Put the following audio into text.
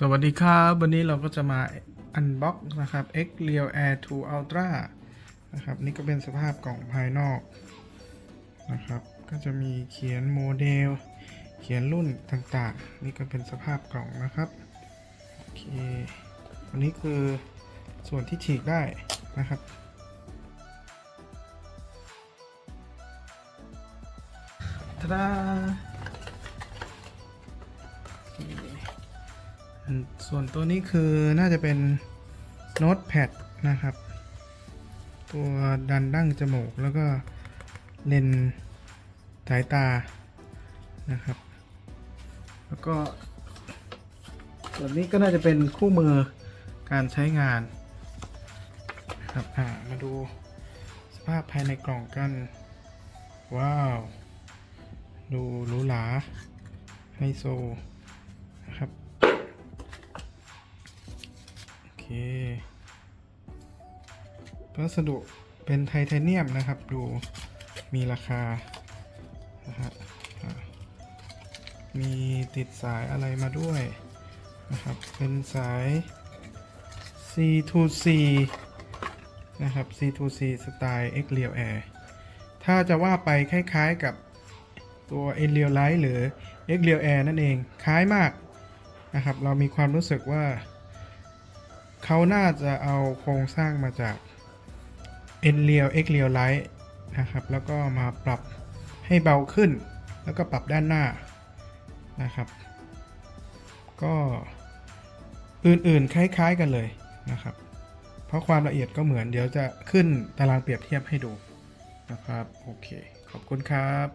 สวัสดีครับ วันนี้เราก็จะมาอันบ็อกนะครับ X Real Air 2 Ultra นะครับ นี่ก็เป็นสภาพกล่องภายนอกนะครับ ก็จะมีเขียนโมเดล เขียนรุ่นต่างๆ นี่ก็เป็นสภาพกล่องนะครับโอเคอันนี้คือส่วนที่ฉีกได้นะครับทาดา ส่วนตัวนี้คือน่าจะเป็นโน้ตแพดนะครับ ตัวดันดั้งจมูกแล้วก็เลนสายตานะครับ แล้วก็ ส่วนนี้ก็น่าจะเป็นคู่มือการใช้งานครับมาดูสภาพภายในกล่องกัน ว้าว ดูหรูหราไฮโซ วัสดุเป็นไทเทเนียมนะครับ ดูมีราคานะฮะมีติดสายอะไรมาด้วยนะครับ เป็นสาย C2C นะครับ C2C สไตล์ X Real Air ถ้าจะว่าไปคล้ายๆกับตัว N Real Light หรือ X Real Air นั่นเอง คล้ายมากนะครับ เรามีความรู้สึกว่า เขาน่าจะเอาโครงสร้างมาจาก n r e a l x r e a l Light นะครับ แล้วก็มาปรับให้เบาขึ้น แล้วก็ปรับด้านหน้านะครับ ก็อื่นๆคล้าย ๆกันเลยนะครับ เพราะความละเอียดก็เหมือนเดี๋ยวจะขึ้นตารางเปรียบเทียบให้ดูนะครับ โอเค ขอบคุณครับ